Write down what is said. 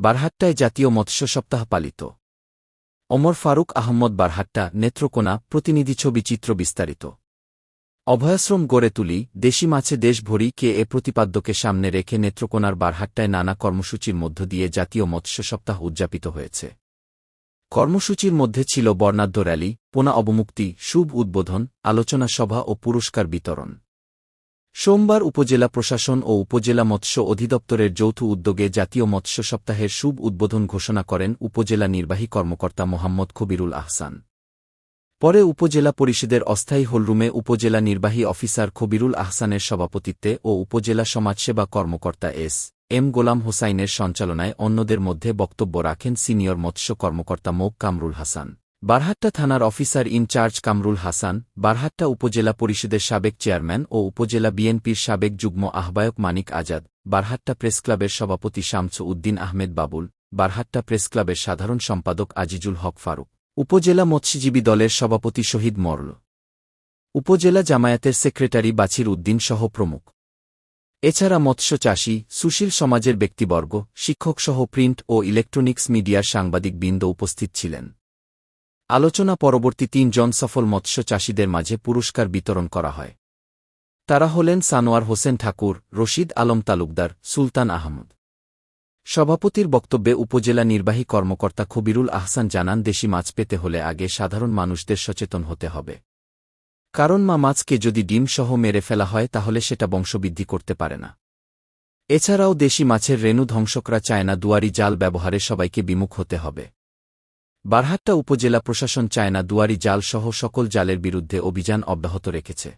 বারহাট্টায় জাতীয় মৎস্য সপ্তাহ পালিত। অমর ফারুক আহমদ বারহাট্টা নেত্রকোনা প্রতিনিধি ছবি চিত্র বিস্তারিত। অভয়াশ্রম গড়ে তুলি, দেশি মাছে দেশ ভরি কে এ প্রতিপাদ্যকে সামনে রেখে নেত্রকোনার বারহাট্টায় নানা কর্মসূচির মধ্য দিয়ে জাতীয় মৎস্য সপ্তাহ উদযাপিত হয়েছে। কর্মসূচির মধ্যে ছিল বর্ণাঢ্য র্যালি, পোনা অবমুক্তি, শুভ উদ্বোধন, আলোচনা সভা ও পুরস্কার বিতরণ। সোমবার উপজেলা প্রশাসন ও উপজেলা মৎস্য অধিদপ্তরের যৌথ উদ্যোগে জাতীয় মৎস্য সপ্তাহের শুভ উদ্বোধন ঘোষণা করেন উপজেলা নির্বাহী কর্মকর্তা মোহাম্মদ খবিরুল আহসান। পরে উপজেলা পরিষদের অস্থায়ী হলরুমে উপজেলা নির্বাহী অফিসার খবিরুল আহসানের সভাপতিত্বে ও উপজেলা সমাজসেবা কর্মকর্তা এস এম গোলাম হোসাইনের সঞ্চালনায় অন্যদের মধ্যে বক্তব্য রাখেন সিনিয়র মৎস্য কর্মকর্তা মোক কামরুল হাসান। বারহাট্টা থানার officer in charge Kamrul Hasan, Barhatta upazila পরিষদের সাবেক চেয়ারম্যান ও উপজেলা বিএনপির সাবেক যুগ্ম আহ্বায়ক মানিক আজাদ, বারহাট্টা প্রেসক্লাবের সভাপতি শামসু উদ্দিন আহমেদ বাবুল, বারহাট্টা প্রেসক্লাবের সাধারণ সম্পাদক আজিজুল হক ফারুক, উপজেলা মৎস্যজীবী দলের সভাপতি শহীদ মরল, উপজেলা জামায়াতের সেক্রেটারি বাছির উদ্দিন সহ প্রমুখ। এছাড়া মৎস্য চাষী, সুশীল সমাজের ব্যক্তিবর্গ, শিক্ষকসহ প্রিন্ট ও ইলেকট্রনিক্স মিডিয়ার সাংবাদিক বৃন্দ উপস্থিত ছিলেন। আলোচনা পরবর্তী তিনজন সফল মৎস্য চাষীদের মাঝে পুরস্কার বিতরণ করা হয়। তারা হলেন সানোয়ার হোসেন ঠাকুর, রশিদ আলম তালুকদার, সুলতান আহমদ। সভাপতির বক্তব্যে উপজেলা নির্বাহী কর্মকর্তা খবিরুল আহসান জানান, দেশি মাছ পেতে হলে আগে সাধারণ মানুষদের সচেতন হতে হবে। কারণ মা মাছকে যদি ডিম সহ মেরে ফেলা হয়, তাহলে সেটা বংশবৃদ্ধি করতে পারে না। এছাড়াও দেশি মাছের রেণু ধ্বংসকরা চায় না দুয়ারি জাল ব্যবহারে সবাইকে বিমুখ হতে হবে। বারহাট্টা উপজেলা প্রশাসন চায়না দুয়ারি জালসহ সকল জালের বিরুদ্ধে অভিযান অব্যাহত রেখেছে।